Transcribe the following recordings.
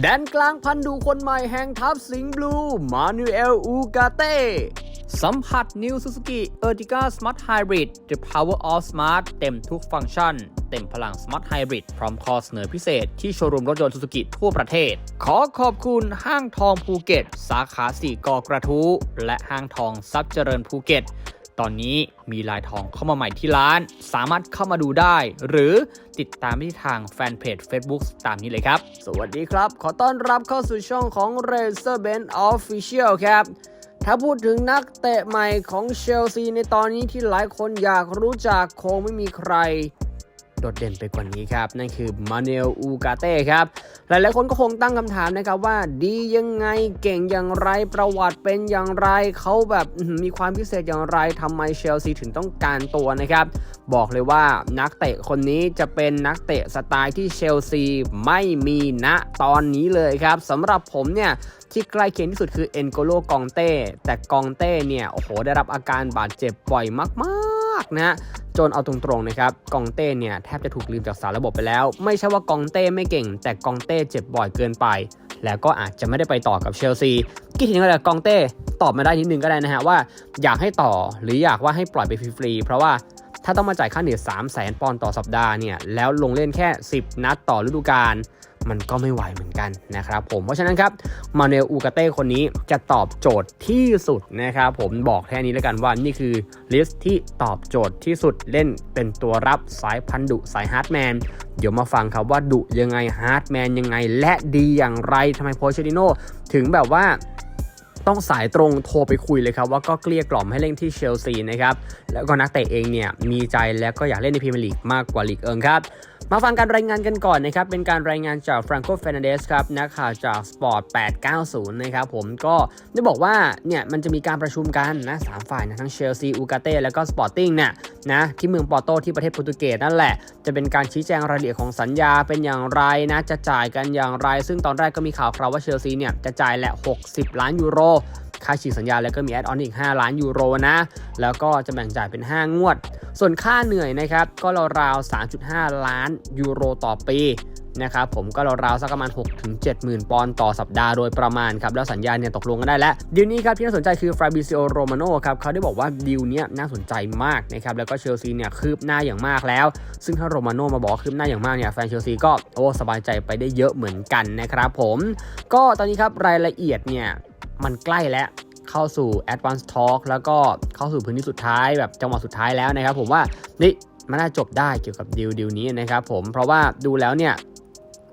แดนกลางพันดูคนใหม่แห่งทัพสิงห์บลูมานูเอลอูกาเต้สัมผัส New Suzuki Ertiga Smart Hybrid The Power of Smart เต็มทุกฟังก์ชัน เต็มพลัง Smart Hybrid พร้อมข้อเสนอพิเศษที่โชว์รูมรถยนต์ Suzuki ทั่วประเทศ ขอขอบคุณห้างทองภูเก็ต สาขาสี่กอกระทู้และห้างทองทรัพย์เจริญภูเก็ต ตอนนี้มีลายทองเข้ามาใหม่ที่ร้าน สามารถเข้ามาดูได้ หรือติดตามที่ทางแฟนเพจ Facebook ตามนี้เลยครับ สวัสดีครับ ขอต้อนรับเข้าสู่ช่องของ r a z o r Benz Official ครับ ถ้าพูดถึงนักเตะใหม่ของเชลซีในตอนนี้ที่หลายคนอยากรู้จักคงไม่มีใคร ดดเด่นไปกว่านี้ครับ นั่นคือมาเนลอูกาเต้ครับ หลายๆคนก็คงตั้งคำถามนะครับว่าดียังไงเก่งอย่างไรประวัติเป็นอย่างไรเขาแบบมีความพิเศษอย่างไรทำไมเชลซีถึงต้องการตัวนะครับ บอกเลยว่านักเตะคนนี้จะเป็นนักเตะสไตล์ที่เชลซีไม่มีณตอนนี้เลยครับสำหรับผมเนี่ยที่ใกล้เคียงที่สุดคือเอ็นโกโลกองเต้แต่กองเต้เนี่ยโอ้โหได้รับอาการบาดเจ็บบ่อยมาก ๆนะจนเอาตรงๆนะครับ กองเต้เนี่ยแทบจะถูกลืมจากสารระบบไปแล้ว ไม่ใช่ว่ากองเต้ไม่เก่ง แต่กองเต้เจ็บบ่อยเกินไป แล้วก็อาจจะไม่ได้ไปต่อกับเชลซีคิดเห็นอะไรกับกองเต้ตอบมาได้นิดนึงก็ได้นะฮะว่าอยากให้ต่อหรืออยากว่าให้ปล่อยไปฟรีๆเพราะว่าถ้าต้องมาจ่ายค่าเหนื่อย3 0 0แสนปอนด์ต่อสัปดาห์เนี่ยแล้วลงเล่นแค่ 10 นัดต่อฤดูกาล มันก็ไม่ไหวเหมือนกันนะครับผมเพราะฉะนั้นครับมาเนลอูกาเต้คนนี้จะตอบโจทย์ที่สุดนะครับผมบอกแค่นี้แล้วกันว่านี่คือลิสต์ที่ตอบโจทย์ที่สุดเล่นเป็นตัวรับสายพันธุ์ดุสายฮาร์ดแมนเดี๋ยวมาฟังครับว่าดุยังไงฮาร์ดแมนยังไง และดีอย่างไรทำไมโพเชติโนถึงแบบว่าต้องสายตรงโทรไปคุยเลยครับว่าก็เกลี้ยกล่อมให้เล่นที่เชลซีนะครับแล้วก็นักเตะเองเนี่ยมีใจแล้วก็อยากเล่นในพรีเมียร์ลีกมากกว่าลีกเอิงครับมาฟังการรายงานกันก่อนนะครับ เป็นการรายงานจากฟรังโกเฟนเดสครับนักข่าวจากสปอร์ต890 นะครับผมก็ได้บอกว่าเนี่ยมันจะมีการประชุมกันนะสามฝ่ายนะทั้งเชลซีอูกาเต้แล้วก็สปอร์ติ้งเนี่ยนะที่เมืองปอร์โตที่ประเทศโปรตุเกสนั่นแหละ จะเป็นการชี้แจงรายละเอียดของสัญญาเป็นอย่างไรนะจะจ่ายกันอย่างไร ซึ่งตอนแรกก็มีข่าวคราวว่าเชลซีเนี่ยจะจ่ายแหละ 60 ล้านยูโร ค่าฉีกสัญญาแล้วก็มีแอดออนอีก 5 ล้านยูโรนะ แล้วก็จะแบ่งจ่ายเป็น 5 งวด ส่วนค่าเหนื่อยนะครับก็ราวๆ3.5 ล้านยูโรต่อปีนะครับผมก็ราวๆสักประมาณ 6 ถึง 70,000 ปอนด์ต่อสัปดาห์โดยประมาณครับ แล้วสัญญาเนี่ยตกลงกันได้แล้วดีลนี้ครับที่น่าสนใจคือฟราบิซิโอโรมาโนครับเขาได้บอกว่าดีลนี้น่าสนใจมากนะครับแล้วก็เชลซีเนี่ยคืบหน้าอย่างมากแล้ว ซึ่งถ้าโรมาโนมาบอกคืบหน้าอย่างมากเนี่ยแฟนเชลซีก็โอ้สบายใจไปได้เยอะเหมือนกันนะครับผมก็ตอนนี้ครับรายละเอียดเนี่ย มันใกล้แล้วเข้าสู่ Advanced Talk แล้วก็เข้าสู่พื้นที่สุดท้ายแบบจังหวะสุดท้ายแล้วนะครับ ผมว่านี่มันน่าจบได้เกี่ยวกับดีลดีลนี้นะครับผมเพราะว่าดูแล้วเนี่ย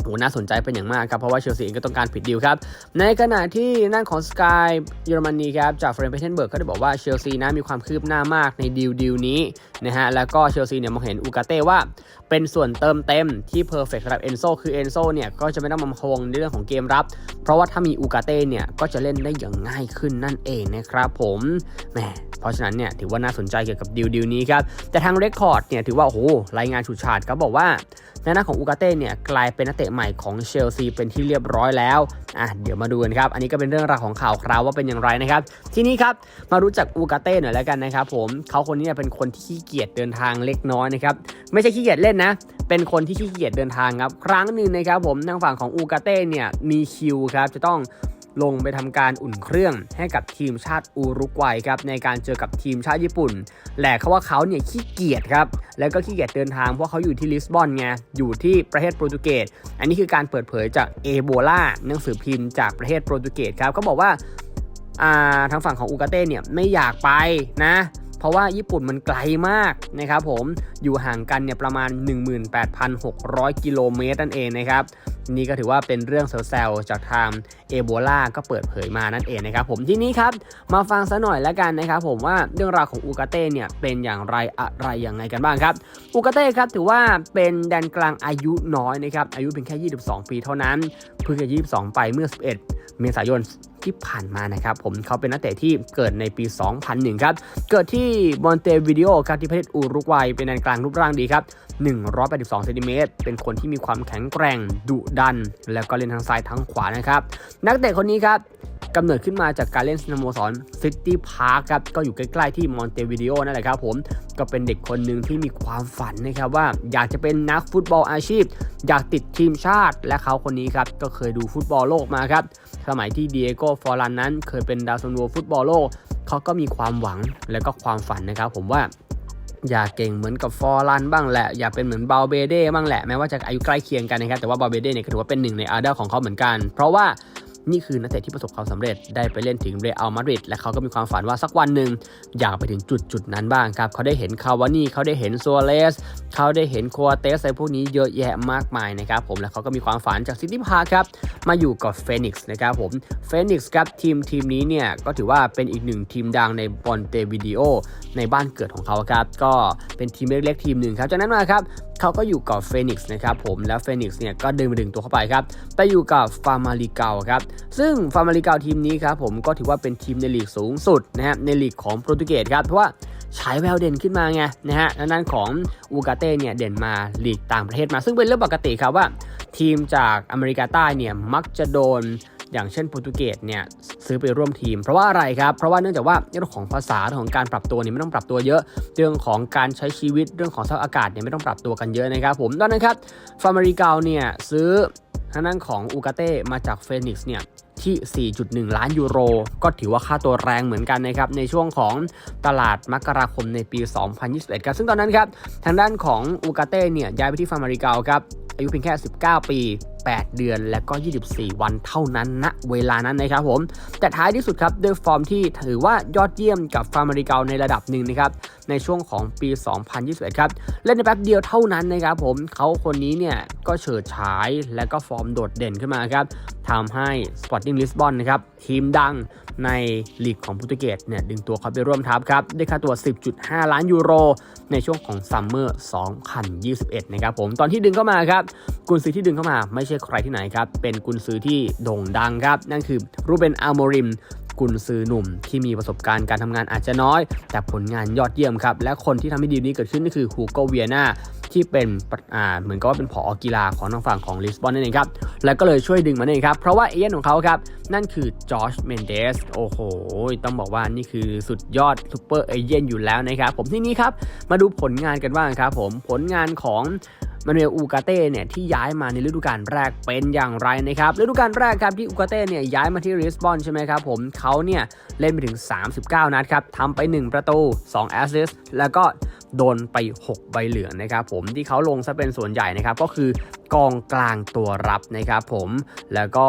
โหน่าสนใจเป็นอย่างมากครับ เพราะว่าเชลซีเองก็ต้องการผิดดีลครับ ในขณะที่นั่นของสกายเยอรมนีครับ จากเฟรนเพเทนเบิร์กก็ได้บอกว่าเชลซีนะมีความคืบหน้ามากในดีลดีลนี้นะฮะ แล้วก็เชลซีเนี่ยมองเห็นอูกาเต้ว่า เป็นส่วนเติมเต็มที่เพอร์เฟกต์สำหรับเอนโซคือเอนโซเนี่ยก็จะไม่ต้องมาพะวงในเรื่องของเกมรับ เพราะว่าถ้ามีอูกาเต้เนี่ยก็จะเล่นได้อย่างง่ายขึ้นนั่นเองนะครับผมแหม เพราะฉะนั้นเนี่ยถือว่าน่าสนใจเกี่ยวกับดีลดีลนี้ครับ แต่ทางเรคคอร์ดเนี่ยถือว่าโอ้โหรายงานฉูดฉาดครับบอกว่าในหน้าของอูกาเต้เนี่ยกลายเป็นนักเตะใหม่ของเชลซีเป็นที่เรียบร้อยแล้วอะเดี๋ยวมาดูกันครับ อันนี้ก็เป็นเรื่องราวของข่าวคราวว่าเป็นอย่างไรนะครับ ทีนี้ครับมารู้จักอูกาเต้หน่อยแล้วกันนะครับผมเขาคนนี้เนี่ยเป็นคนที่ขี้เกียจเดินทางเล็กน้อยนะครับไม่ใช่ขี้เกียจเล่นนะ เป็นคนที่ขี้เกียจเดินทางครับครั้งหนึ่งนะครับผมทางฝั่งของอูกาเต้เนี่ยมีคิวครับจะต้อง ลงไปทำการอุ่นเครื่องให้กับทีมชาติอูรุกวัยครับในการเจอกับทีมชาติญี่ปุ่นแหละเขาว่าเขาเนี่ยขี้เกียจครับแล้วก็ขี้เกียจเดินทางเพราะเขาอยู่ที่ลิสบอนไงอยู่ที่ประเทศโปรตุเกสอันนี้คือการเปิดเผยจากเอโบลาหนังสือพิมพ์จากประเทศโปรตุเกสครับเขาบอกว่าอ่าทางฝั่งของอูกาเต้เนี่ยไม่อยากไปนะ เพราะว่าญี่ปุ่นมันไกลมากนะครับผมอยู่ห่างกันเนี่ยประมาณ 18,600 กิโลเมตรนั่นเองนะครับนี่ก็ถือว่าเป็นเรื่องเซลล์จากทางเอโบลาก็เปิดเผยมานั่นเองนะครับผมทีนี้ครับมาฟังซะหน่อยแล้วกันนะครับผมว่าเรื่องราวของอูกาเต้เนี่ยเป็นอย่างไรอะไรยังไงกันบ้างครับอูกาเต้ครับถือว่าเป็นแดนกลางอายุน้อยนะครับอายุเพียงแค่ 22 ปีเท่านั้น เพิ่งจะ22 ไปเมื่อ 11 เมษายนที่ผ่านมานะครับผมเขาเป็นนักเตะที่เกิดในปี 2001 ครับ เกิดที่มอนเตวิดีโอครับที่ประเทศอูรุกวัย เป็นแดนกลางรูปร่างดีครับ 182เซนติเมตรเป็นคนที่มีความแข็งแกร่งดุดัน แล้วก็เล่นทางซ้ายทั้งขวานะครับ นักเตะคนนี้ครับ กำเนิดขึ้นมาจากการเล่นสโมสรซิตี้พาร์คครับก็อยู่ใกล้ๆที่มอนเตวิเดโอนั่นแหละครับผมก็เป็นเด็กคนหนึ่งที่มีความฝันนะครับว่าอยากจะเป็นนักฟุตบอลอาชีพ อยากติดทีมชาติ และเขาคนนี้ครับก็เคยดูฟุตบอลโลกมาครับสมัยที่เดียโกฟอรันนั้น เคยเป็นดาวซันโวฟุตบอลโลกเขาก็มีความหวังและก็ความฝันนะครับ ผมว่าอยากเก่งเหมือนกับฟอร์ลันบ้างแหละ อยากเป็นเหมือนบาเบเด้บ้างแหละ แม้ว่าจะอายุใกล้เคียงกันนะครับ แต่ว่าบาเบเด้เนี่ยถือว่าเป็นหนึ่งในอาร์เดอร์ของเขาเหมือนกัน เพราะว่า นี่คือนักเตะที่ประสบความสำเร็จได้ไปเล่นถึงเรอัลมาดริดและเขาก็มีความฝันว่าสักวันหนึ่งอยากไปถึงจุดจุดๆนั้นบ้างครับเขาได้เห็นคาวานี่เขาได้เห็นซัวเรส เขาได้เห็นโคอาเตสอะไรพวกนี้เยอะแยะมากมายนะครับผมและเขาก็มีความฝันจากซิตี้พาร์ครับมาอยู่กับเฟนิกซ์นะครับผมเฟนิกซ์ครับทีมทีมนี้เนี่ยก็ถือว่าเป็นอีกหนึ่งทีมดังในบอลเตวิดีโอในบ้านเกิดของเขาครับก็เป็นทีมเล็กๆทีมหนึ่งครับจากนั้นมาครับเขาก็อยู่กับเฟนิกซ์นะครับผมแล้วเฟนิกซ์เนี่ยก็ดึงมาดึงตัวเข้าไปครับไปอยู่กับฟาร์มาลิเกาครับซึ่งฟาร์มาลิเกาทีมนี้ครับผมก็ถือว่าเป็นทีมในลีกสูงสุดนะฮะในลีกของโปรตุเกสครับเพราะว่า ฉายแววเด่นขึ้นมาไงนะฮะดังนั้นของอูกาเต้เนี่ยเด่นมาลีกต่างประเทศมา ซึ่งเป็นเรื่องปกติครับว่า ทีมจากอเมริกาใต้เนี่ยมักจะโดนอย่างเช่นโปรตุเกสเนี่ยซื้อไปร่วมทีม เพราะว่าอะไรครับ เพราะว่าเนื่องจากว่าเรื่องของภาษาเรื่องของการปรับตัวเนี่ยไม่ต้องปรับตัวเยอะ เรื่องของการใช้ชีวิตเรื่องของสภาพอากาศเนี่ยไม่ต้องปรับตัวกันเยอะนะครับผมดังนั้นครับฟาร์มาริกาเนี่ยซื้อทางด้านของอูกาเต้มาจากเฟนิกซ์เนี่ย ที่ 4.1 ล้านยูโร ก็ถือว่าค่าตัวแรงเหมือนกันนะครับในช่วงของตลาดมกราคมในปี 2021 ครับซึ่งตอนนั้นครับทางด้านของอูกาเต้เนี่ยย้ายไปที่ฟาร์มาริกาครับอายุเพียงแค่ 19 ปี 8 เดือน และก็ 24 วันเท่านั้นณเวลานั้นนะครับผม แต่ท้ายที่สุดครับด้วยฟอร์มที่ถือว่ายอดเยี่ยมกับฟาร์มาริเกาในระดับหนึ่งนะครับในช่วงของปี 2021 ครับ เล่นในแป๊บเดียวเท่านั้นนะครับผมเขาคนนี้เนี่ยก็เฉิดฉายและก็ฟอร์มโดดเด่นขึ้นมาครับทำให้ Sporting Lisbon นะครับทีมดังในลีกของโปรตุเกสเนี่ยดึงตัวเขาไปร่วมทัพครับด้วยค่าตัว 10.5 ล้านยูโร ในช่วงของซัมเมอร์ 2021 นะครับผมตอนที่ดึงเข้ามาครับกุนซือที่ดึงเข้ามาไม่ใช่ใครที่ไหนครับ เป็นกุนซือที่โด่งดังครับ นั่นคือรูเบนอาโมริมกุนซือหนุ่มที่มีประสบการณ์การทำงานอาจจะน้อย แต่ผลงานยอดเยี่ยมครับ และคนที่ทำให้ดีลนี้เกิดขึ้นก็คือฮูโกเวียนาที่เป็นอ่าเหมือนกับว่าเป็นผอกีฬาของทางฝั่งของลิสบอนนั่นเองครับ แล้วก็เลยช่วยดึงมานั่นเองครับ เพราะว่าเอเย่นของเขาครับ นั่นคือจอร์จเมนเดสโอ้โห ต้องบอกว่านี่คือสุดยอดซูเปอร์เอเย่นอยู่แล้วนะครับ ผมที่นี้ครับ มาดูผลงานกันบ้างครับผมผลงานของ มานูเอลอูกาเต้เนี่ยที่ย้ายมาในฤดูกาลแรกเป็นอย่างไรนะครับฤดูกาลแรกครับที่อูกาเต้เนี่ยย้ายมาที่ริสบอนใช่ไหมครับผมเขาเนี่ยเล่นไปถึง 39 นัดครับทำไป 1 ประตู 2 แอสซิสต์แล้วก็โดนไป 6 ใบเหลืองนะครับผมที่เขาลงซะเป็นส่วนใหญ่นะครับก็คือกองกลางตัวรับนะครับผมแล้วก็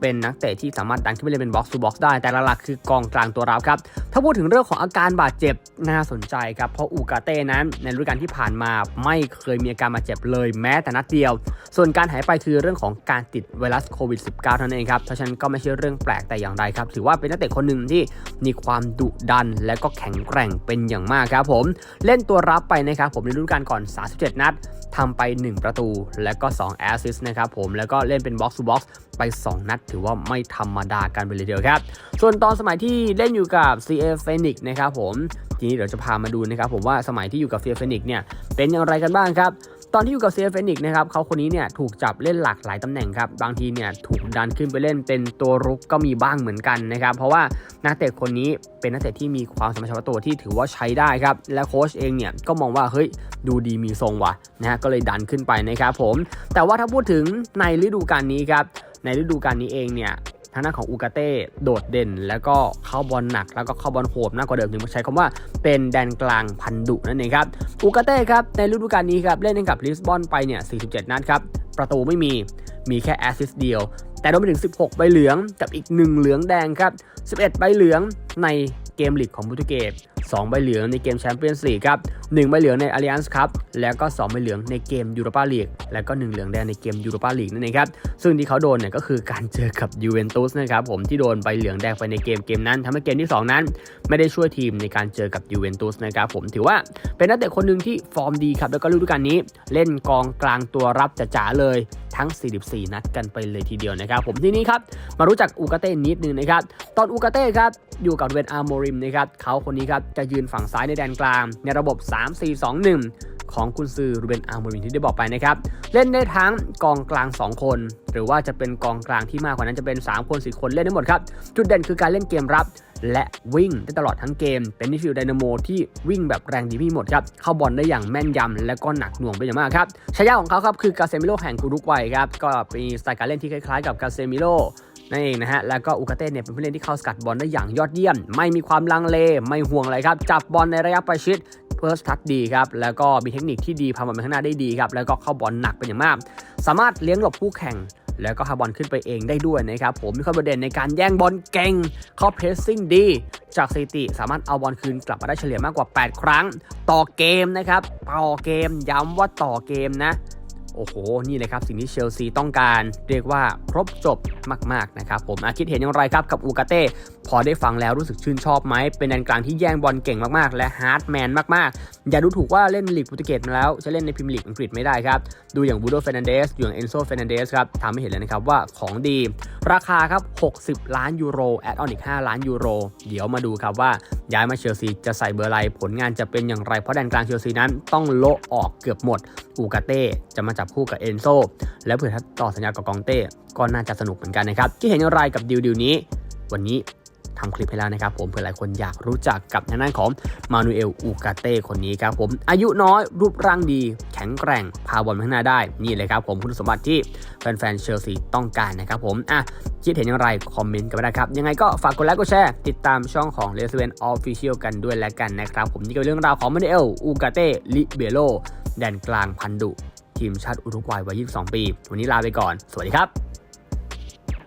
เป็นนักเตะที่สามารถดันขึ้นไปเล่นเป็นบ็อกซ์ o บ็อกซ์ได้แต่หลักๆคือกองกลางตัวรับครับ ถ้าพูดถึงเรื่องของอาการบาดเจ็บน่าสนใจครับ เพราะอูกาเต้นั้นในฤดูกาลที่ผ่านมาไม่เคยมีอาการบาดเจ็บเลยแม้แต่นัดเดียว ส่วนการหายไปคือเรื่องของการติดไวรัสโควิด -19 เท่านั้นเองครับเพราะฉะนั้นก็ไม่ใช่เรื่องแปลกแต่อย่างใดครับ ถือว่าเป็นนักเตะคนหนึ่งที่มีความดุดัน และก็แข็งแกร่งเป็นอย่างมากครับผมเล่นตัวรับไปนะครับผมในฤดูกาลก่อน 37 นัดทำไป 1 ประตู และก็ 2 แอสซิสต์นะครับผมแล้วก็เล่นเป็นบ็อกซ์บ็อกซ์ไป 2 นัด ถือว่าไม่ธรรมดากันไปเลยเดียวครับ ส่วนตอนสมัยที่เล่นอยู่กับ CF Phoenix นะครับผมทีนี้เดี๋ยวจะพามาดูนะครับผมว่าสมัยที่อยู่กับ CF Phoenix เนี่ยเป็นอย่างไรกันบ้างครับ ตอนที่อยู่กับ CF Phoenix นะครับเขาคนนี้เนี่ยถูกจับเล่นหลากหลายตำแหน่งครับบางทีเนี่ยถูกดันขึ้นไปเล่นเป็นตัวรุกก็มีบ้างเหมือนกันนะครับเพราะว่านักเตะคนนี้เป็นนักเตะที่มีความสามารถเฉพาะตัวที่ถือว่าใช้ได้ครับและโค้ชเองเนี่ยก็มองว่าเฮ้ยดูดีมีทรงว่ะนะฮะก็เลยดันขึ้นไปนะครับผม แต่ว่าถ้าพูดถึงในฤดูกาลนี้ครับในฤดูกาลนี้เองเนี่ย ทางด้านของอูกาเต้โดดเด่น แล้วก็เข้าบอลหนัก แล้วก็เข้าบอลโหดมากกว่าเดิมถึงใช้คำว่าเป็นแดนกลางพันดุนั่นเองครับอูกาเต้ครับในฤดูกาลนี้ครับเล่นให้กับลิสบอนไปเนี่ย 47 นัดครับประตูไม่มีมีแค่แอสซิสต์เดียว แต่โดนไปถึง 16 ใบเหลืองกับอีก 1 เหลืองแดงครับ 11 ใบเหลืองในเกมลีกของโปรตุเกส 2 ใบเหลืองในเกมแชมเปี้ยนส์ลีกครับ1ใบเหลืองในอาริ a นส์ครับแล้วก็ 2 ใบเหลืองในเกมยูโรปาลีกแล้วก็ 1 เหลืองแดงในเกมยูโรปาลีกนั่นเองครับซึ่งที่เขาโดนเนี่ยก็คือการเจอกับยูเวนตุสนะครับผมที่โดนใบเหลืองแดงไปในเกมเกมนั้นทำให้เกมที่ 2 นั้น ไม่ได้ช่วยทีมในการเจอกับยูเวนตุสนะครับผมถือว่าเป็นนักเตะคนหนึ่งที่ฟอร์มดีครับแล้วก็ฤดูกาลนี้เล่นกองกลางตัวรับจ๋าเลย ทั้ง 44 นัดกันไปเลยทีเดียวนะครับผมทีนี้ครับมารู้จักอูกาเต้นิดนึงนะครับตอนอูกาเต้ครับอยู่กับเวนอาร์โมริมนะครับเขาคนนี้ครับจะยืนฝั่งซ้ายในแดนกลาง ในระบบ 3-4-2-1ขของกุนซือรูเบนอาร์โมรินที่ได้บอกไปนะครับ เล่นได้ทั้งกองกลาง 2 คน หรือว่าจะเป็นกองกลางที่มากกว่านั้นจะเป็น 3 คน4คนเล่นได้หมดครับ จุดเด่นคือการเล่นเกมรับและวิ่งได้ตลอดทั้งเกม เป็นนิฟิลไดนาโมที่วิ่งแบบแรงดีพี่หมดครับ เข้าบอลได้อย่างแม่นยำและก็หนักหน่วงเป็นอย่างมากครับฉายาของเขาครับคือกาเซมิโลแห่งกุรุกวัยครับ ก็มีสไตล์การเล่นที่คล้ายๆกับกาเซมิโล นั่นเองนะฮะ แล้วก็อูกาเต้เนี่ยเป็นผู้เล่นที่เข้าสกัดบอลได้อย่างยอดเยี่ยม ไม่มีความลังเล ไม่ห่วงอะไรครับ จับบอลในระยะประชิดเพิร์สทัดดีครับ แล้วก็มีเทคนิคที่ดีพาบอลไปข้างหน้าได้ดีครับ แล้วก็เข้าบอลหนักเป็นอย่างมาก สามารถเลี้ยงหลบคู่แข่ง แล้วก็พาบอลขึ้นไปเองได้ด้วยนะครับ ผมมีความโดดเด่นในการแย่งบอลเก่ง เข้าเพรสซิ่งดี จากสถิติสามารถเอาบอลคืนกลับมาได้เฉลี่ยมากกว่า 8 ครั้ง ต่อเกมนะครับ ต่อเกม ย้ำว่าต่อเกมนะ โอ้โห นี่เลยครับ สิ่งที่เชลซีต้องการเรียกว่าครบจบมากๆนะครับผมอาคิดเห็นอย่างไรครับกับอูกาเต้พอได้ฟังแล้วรู้สึกชื่นชอบไหม เป็นแดนกลางที่แย่งบอลเก่งมากๆ และฮาร์ดแมนมากๆ อย่าดูถูกว่าเล่นลีกโปรตุเกสมาแล้ว จะเล่นในพรีเมียร์ลีกอังกฤษไม่ได้ครับ ดูอย่างบูโดเฟนันเดสอย่างเอนโซเฟนันเดสครับทำให้เห็นเลยนะครับว่าของดี ราคาครับ 60 ล้านยูโรแอดออนอีก 5 ล้านยูโร เดี๋ยวมาดูครับว่าย้ายมาเชลซีจะใส่เบอร์อะไรผลงานจะเป็นอย่างไรเพราะแดนกลางเชลซีนั้นต้องโละออกเกือบหมดอูกาเต้จะมาจับคู่กับเอนโซแล้วเผื่อถ้าต่อสัญญากับกองเต้ก็น่าจะสนุกเหมือนกันนะครับที่เห็นอย่างไรกับดิวดิวนี้ วันนี้ทำคลิปให้แล้วนะครับ ผมเผื่อหลายคนอยากรู้จักกับทางด้านของมานูเอลอูกาเต้คนนี้ครับผมอายุน้อยรูปร่างดี แข็งแกร่ง พาบอลไปข้างหน้าได้ นี่เลยครับผมคุณสมบัติที่แฟนๆเชลซีต้องการนะครับผมอะคิดเห็นอย่างไร คอมเมนต์กันไปได้ครับ ยังไงก็ฝากกดไลค์กดแชร์ ติดตามช่องของเลสเวนออฟฟิเชียลกันด้วยแล้วกันนะครับ ผมนี่ก็เป็นเรื่องราวของมานูเอลอูกาเต้ลิเบโลแดนกลางพันดุ ทีมชาติอุรุกวัยวัย 22 ปี วันนี้ลาไปก่อน สวัสดีครับ